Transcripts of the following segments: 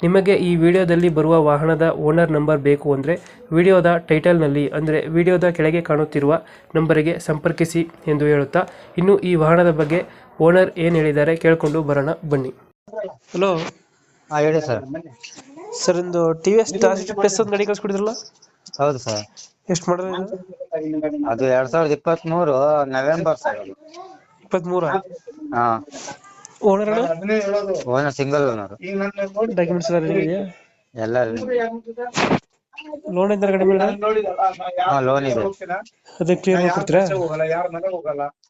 ನಿಮಗೆ ಈ ವಿಡಿಯೋದಲ್ಲಿ ಬರುವ ವಾಹನದ ಓನರ್ ನಂಬರ್ ಬೇಕು ಅಂದರೆ ವಿಡಿಯೋದ ಟೈಟಲ್ನಲ್ಲಿ ಅಂದರೆ ವಿಡಿಯೋದ ಕೆಳಗೆ ಕಾಣುತ್ತಿರುವ ನಂಬರಿಗೆ ಸಂಪರ್ಕಿಸಿ ಎಂದು ಹೇಳುತ್ತಾ ಇನ್ನು ಈ ವಾಹನದ ಬಗ್ಗೆ ಓನರ್ ಏನು ಹೇಳಿದ್ದಾರೆ ಕೇಳಿಕೊಂಡು ಬರೋಣ ಬನ್ನಿ. ಹಲೋ. ಹಾಂ ಹೇಳಿ ಸರ್. ಸರ್ ಒಂದು ಟಿ ವಿ ಎಸ್ ಪ್ಲಸ್ ಒಂದು ಗಾಡಿ ಕಳ್ಸಿಕೊಡಿದ್ರಲ್ಲ? ಹೌದು ಸರ್. ಎಷ್ಟು ಮಾಡಿದ್ರೆ ಅದು ಎರಡ್ ಸಾವಿರದ ಇಪ್ಪತ್ತ್ ಮೂರು ನವೆಂಬರ್ ಸರ್ ಇಪ್ಪತ್ತ್ಮೂರ ಹಾ. Owner owner single owner documents ಎಲ್ಲ ರೆಡಿ ಇದೆಯಾ? ಎಲ್ಲ ಲೋನ್ ಇದ್ದಾರೆ ಕಡಿಮೆ ಹಾ ಲೋನ್ ಇದೆ. ಅದಕ್ಕೆ ಕ್ಲಿಯರ್ ಮಾಡ್ಕೊಡ್ತೀರಾ?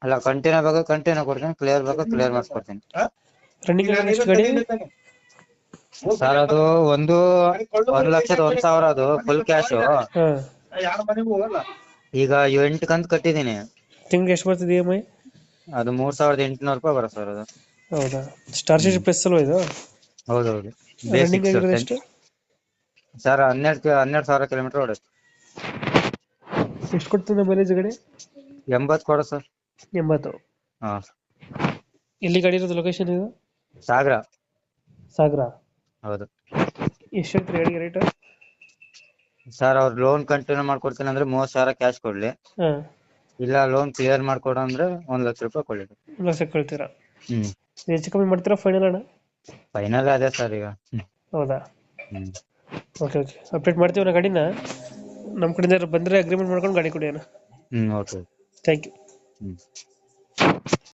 ಅಲ್ಲ ಕಂಟಿನ್ಯೂ ಬೇಕು ಕಂಟಿನ್ಯೂ ಕೊಡ್ತೀನಿ. ಕ್ಲಿಯರ್ ಬೇಕು ಕ್ಲಿಯರ್ ಮಾಡಿಸ್ಕೊಡ್ತೀನಿ ರನ್ನಿಂಗ್ ಎಷ್ಟು ಗಾಡಿ? ಸರ್ ಅದು ಒಂದು ಒಂದ್ ಲಕ್ಷದ ಒಂದ್ ಸಾವಿರ ಅದು ಫುಲ್ ಕ್ಯಾಶ್ ಈಗ ಎಂಟು ಕಂತ್ ಕಟ್ಟಿದೀನಿ ತಿಂಗ್ಳಿಗೆ ಎಷ್ಟು ಬರ್ತದೆ ಇ ಎಂ ಐ ಅದು ಮೂರ್ ಸಾವಿರದ ಎಂಟುನೂರು ರೂಪಾಯಿ ಬರುತ್ತೆ ಸರ್ ಅದು. ಹೌದಾ? ಸ್ಟಾರ್ ಸಿಟಿ ಪ್ಲಸ್ ಅಲ್ವಾ ಇದು? ಹೌದೌದು. ರನ್ನಿಂಗ್ ಬೇಸಿಕ್ ಆಗಿರೋದು ಎಷ್ಟು? ಸರ್ ಹನ್ನೆರಡು ಹನ್ನೆರಡು ಸಾವಿರ ಕಿಲೋಮೀಟರ್ ಓಡುತ್ತೆ ಎಷ್ಟು ಕೊಡ್ತದೆ ಮೈಲೇಜ್ ಗಾಡಿ? ಎಂಬತ್ತು ಕೊಡ ಸರ್ ಎಂಬತ್ತು. ಹಾ. ಎಲ್ಲಿ ಗಾಡಿ ಇರೋದು ಲೊಕೇಶನ್ ಇದು? ಸಾಗರ. ಸಾಗರ. ಹೌದು. ಎಷ್ಟು ಹೇಳ್ತೀರಿ ಗಾಡಿಗೆ ರೇಟ್ ಸರ್ ಅವ್ರು ಲೋನ್ ಕಂಟಿನ್ಯೂ ಮಾಡ್ಕೊಡ್ತೀನಿ ಅಂದ್ರೆ ಮೂವತ್ತು ಸಾವಿರ ಕ್ಯಾಶ್ ಕೊಡ್ಲಿ. ಹಾಂ. ಇಲ್ಲ ಲೋನ್ ಕ್ಲಿಯರ್ ಮಾಡ್ಕೊಡು ಅಂದ್ರೆ ಒಂದ್ ಲಕ್ಷ ರೂಪಾಯಿ ಕೊಡ್ಲಿ ಒಂದ್ ಲಕ್ಷ ಕೊಡ್ತೀರಾ? ಹ್ಮ್. ಹೆಚ್ಚು ಕಮ್ಮಿ ಮಾಡ್ತೀರಾ ಫೈನಲ್ ಅಣ್ಣ? ಫೈನಲ್ ಅದೇ ಸರ್ ಈಗ. ಹೌದಾ? ಹ್ಮ್. ಓಕೆ ಓಕೆ ಅಪ್ಡೇಟ್ ಮಾಡ್ತೀವಿ ನಾ ಗಾಡಿನ? ನಮ್ಮ ಕಡೆಯಿಂದ ಬಂದ್ರೆ ಬಂದರೆ ಅಗ್ರಿಮೆಂಟ್ ಮಾಡ್ಕೊಂಡು ಗಾಡಿ ಕೊಡಿ ಅಣ್ಣ. Hmm okay thank you hmm.